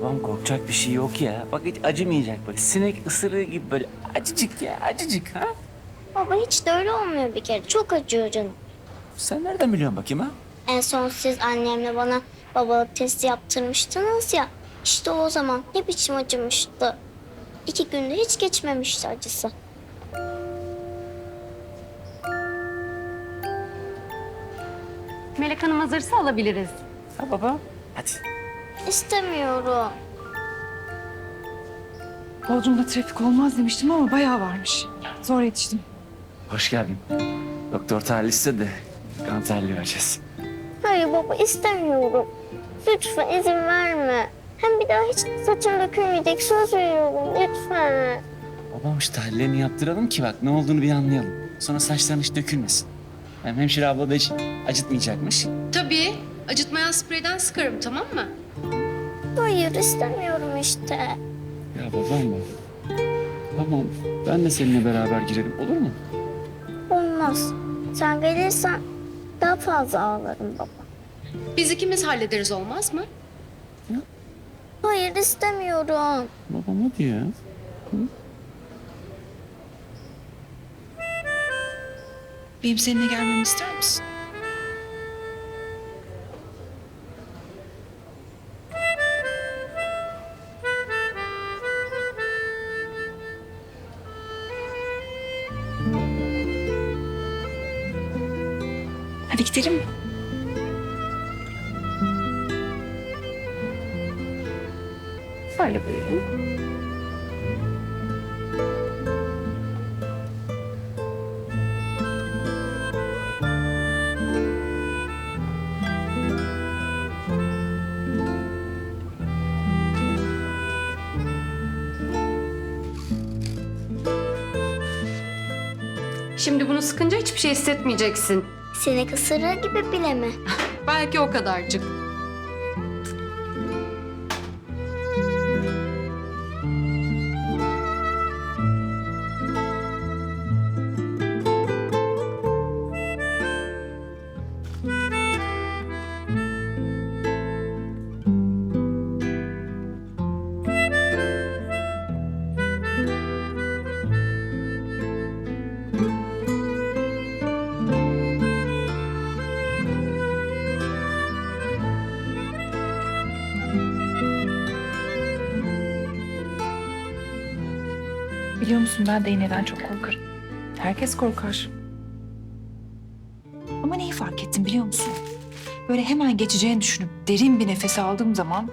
Babam korkacak bir şey yok ya. Bak hiç acımayacak böyle. Sinek ısırığı gibi böyle acıcık ya acıcık ha. Baba hiç de öyle olmuyor bir kere. Çok acıyor canım. Sen nereden biliyorsun bakayım ha? En son siz annemle bana babalık testi yaptırmıştınız ya. İşte o zaman ne biçim acımıştı. İki günde hiç geçmemişti acısı. Melek Hanım hazırsa alabiliriz. Ha baba? Hadi. İstemiyorum. Bodrum'da trafik olmaz demiştim ama bayağı varmış. Zor yetiştim. Hoş geldin. Doktor tarih istedi. Kan tahlili vereceğiz. Hayır baba istemiyorum. Lütfen izin verme. Hem bir daha hiç saçım dökülmeyecek söz veriyorum lütfen. Babam şu tahlillerini yaptıralım ki bak ne olduğunu bir anlayalım. Sonra saçların hiç dökülmesin. Hem hemşire abla da hiç acıtmayacakmış. Tabii. Acıtmayan spreyden sıkarım tamam mı? Hayır istemiyorum işte. Ya babam mı? Tamam ben de seninle beraber girelim olur mu? Olmaz. Sen gelirsen daha fazla ağlarım baba. Biz ikimiz hallederiz olmaz mı? Hayır istemiyorum. Babam hadi ya. Benim seninle gelmemi ister misin? Gidelim? Böyle buyurun. Şimdi bunu sıkınca hiçbir şey hissetmeyeceksin. Sinek ısırığı gibi bile mi? Belki o kadarcık. Biliyor musun ben de iğneden çok korkarım. Herkes korkar. Ama neyi fark ettim biliyor musun? Böyle hemen geçeceğini düşünüp derin bir nefes aldığım zaman...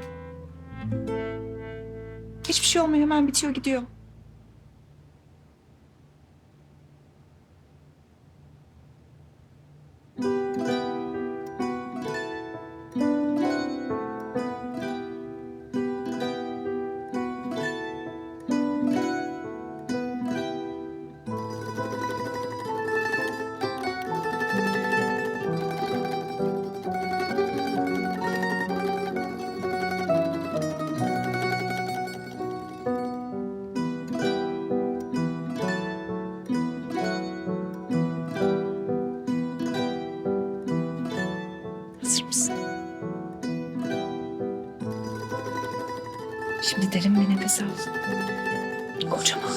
Hiçbir şey olmuyor hemen bitiyor gidiyor. Hazır mısın? Şimdi derin bir nefes al. Kocaman.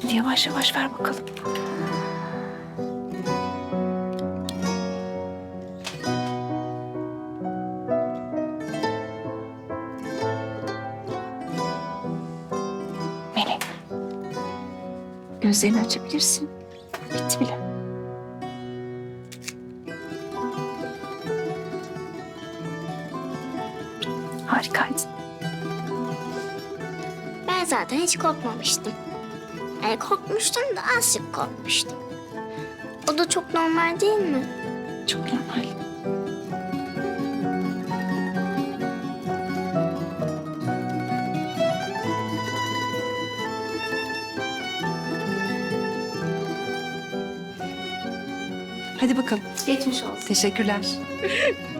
Şimdi yavaş yavaş ver bakalım. Gözlerini açabilirsin. Bitti bile. Harikaydın. Ben zaten hiç korkmamıştım. Yani korkmuştum da azıcık korkmuştum. O da çok normal değil mi? Hadi bakalım. Geçmiş olsun. Teşekkürler.